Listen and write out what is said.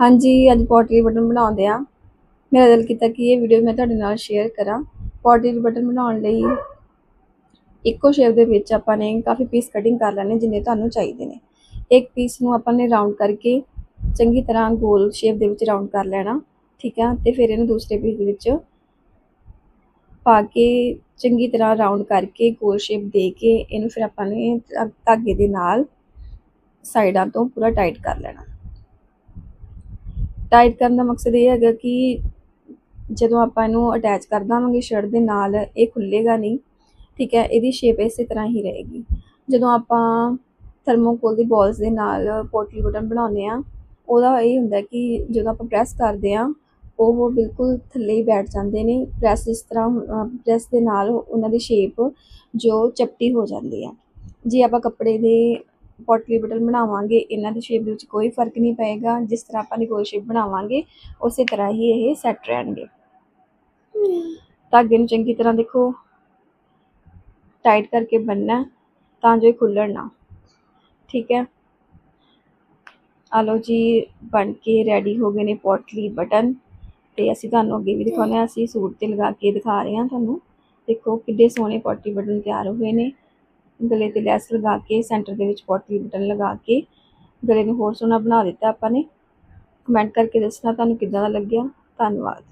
ਹਾਂਜੀ, ਅੱਜ ਪੋਟਲੀ ਬਟਨ ਬਣਾਉਂਦੇ ਆ ਮੇਰਾ ਦਿਲ ਕੀਤਾ ਕਿ ਇਹ ਵੀਡੀਓ ਮੈਂ ਤੁਹਾਡੇ ਨਾਲ ਸ਼ੇਅਰ ਕਰਾਂ। ਪੋਟਰੀ ਬਟਨ ਬਣਾਉਣ ਲਈ ਇੱਕੋ ਸ਼ੇਪ ਦੇ ਵਿੱਚ ਆਪਾਂ ਨੇ ਕਾਫੀ ਪੀਸ ਕਟਿੰਗ ਕਰ ਲੈਣੇ ਜਿੰਨੇ ਤੁਹਾਨੂੰ ਚਾਹੀਦੇ ਨੇ। ਇੱਕ ਪੀਸ ਨੂੰ ਆਪਾਂ ਨੇ ਰਾਉਂਡ ਕਰਕੇ ਚੰਗੀ ਤਰ੍ਹਾਂ ਗੋਲ ਸ਼ੇਪ ਦੇ ਵਿੱਚ ਰਾਉਂਡ ਕਰ ਲੈਣਾ, ਠੀਕ ਹੈ ਤੇ ਫਿਰ ਇਹਨੂੰ ਦੂਸਰੇ ਪੀਸ ਦੇ ਵਿੱਚ ਪਾ ਕੇ ਚੰਗੀ ਤਰ੍ਹਾਂ ਰਾਉਂਡ ਕਰਕੇ ਗੋਲ ਸ਼ੇਪ ਦੇ ਕੇ ਇਹਨੂੰ ਫਿਰ ਆਪਾਂ ਨੇ ਧਾਗੇ ਦੇ ਨਾਲ ਸਾਈਡਾਂ ਤੋਂ ਪੂਰਾ ਟਾਈਟ ਕਰ ਲੈਣਾ। ਟਾਈਟ ਕਰਨ ਦਾ ਮਕਸਦ ਇਹ ਹੈਗਾ ਕਿ ਜਦੋਂ ਆਪਾਂ ਇਹਨੂੰ ਅਟੈਚ ਕਰ ਦੇਵਾਂਗੇ ਸ਼ਰਟ ਦੇ ਨਾਲ, ਇਹ ਖੁੱਲੇਗਾ ਨਹੀਂ, ਠੀਕ ਹੈ, ਇਹਦੀ ਸ਼ੇਪ ਇਸੇ ਤਰ੍ਹਾਂ ਹੀ ਰਹੇਗੀ। ਜਦੋਂ ਆਪਾਂ ਥਰਮੋਕੋਲ ਦੀ ਬਾਲਸ ਦੇ ਨਾਲ ਪੋਟਲੀ ਬਟਨ ਬਣਾਉਂਦੇ ਆ ਉਹਦਾ ਇਹ ਹੁੰਦਾ ਕਿ ਜਦੋਂ ਆਪਾਂ ਪ੍ਰੈਸ ਕਰਦੇ ਆ ਉਹ ਬਿਲਕੁਲ ਥੱਲੇ ਹੀ ਬੈਠ ਜਾਂਦੇ ਨੇ ਪ੍ਰੈਸ ਇਸ ਤਰ੍ਹਾਂ ਪ੍ਰੈਸ ਦੇ ਨਾਲ ਉਹਨਾਂ ਦੀ ਸ਼ੇਪ ਜੋ ਚਪਟੀ ਹੋ ਜਾਂਦੀ ਆ। ਜੇ ਆਪਾਂ ਕੱਪੜੇ ਦੇ ਪੋਟਲੀ ਬਟਨ ਬਣਾਵਾਂਗੇ, ਇਹਨਾਂ ਦੀ ਸ਼ੇਪ ਦੇ ਵਿੱਚ ਕੋਈ ਫ਼ਰਕ ਨਹੀਂ ਪਏਗਾ, ਜਿਸ ਤਰ੍ਹਾਂ ਆਪਾਂ ਨੇ ਕੋਈ ਸ਼ੇਪ ਬਣਾਵਾਂਗੇ, ਉਸੇ ਤਰ੍ਹਾਂ ਹੀ ਇਹ ਸੈੱਟ ਰਹਿਣਗੇ। ਧਾਗੇ ਨੂੰ ਚੰਗੀ ਤਰ੍ਹਾਂ ਦੇਖੋ ਟਾਈਟ ਕਰਕੇ ਬੰਨਣਾ ਤਾਂ ਜੋ ਇਹ ਖੁੱਲਣ ਨਾ। ਠੀਕ ਹੈ? ਆ ਲਓ ਜੀ, ਬਣ ਕੇ ਰੈਡੀ ਹੋ ਗਏ ਨੇ ਪੋਟਲੀ ਬਟਨ। ਤੇ ਅਸੀਂ ਤੁਹਾਨੂੰ ਅੱਗੇ ਵੀ ਦਿਖਾਉਂਦੇ ਹਾਂ, ਅਸੀਂ ਸੂਟ ਤੇ ਲਗਾ ਕੇ ਦਿਖਾ ਰਹੇ ਹਾਂ ਤੁਹਾਨੂੰ। ਦੇਖੋ ਕਿੱਡੇ ਸੋਹਣੇ ਪੋਟਲੀ ਬਟਨ ਤਿਆਰ ਹੋਏ ਨੇ। ਗਲੇ ਤੇ ਲੈਸ ਲਗਾ ਕੇ, ਸੈਂਟਰ ਦੇ ਵਿੱਚ ਪੋਟਲੀ ਬਟਨ ਲਗਾ ਕੇ, ਗਲੇ ਨੂੰ ਹੋਰ ਸੋਹਣਾ ਬਣਾ ਦਿੱਤਾ ਆਪਾਂ ਨੇ। ਕਮੈਂਟ ਕਰਕੇ ਦੱਸਣਾ ਤੁਹਾਨੂੰ ਕਿੱਦਾਂ ਦਾ ਲੱਗਿਆ। ਧੰਨਵਾਦ।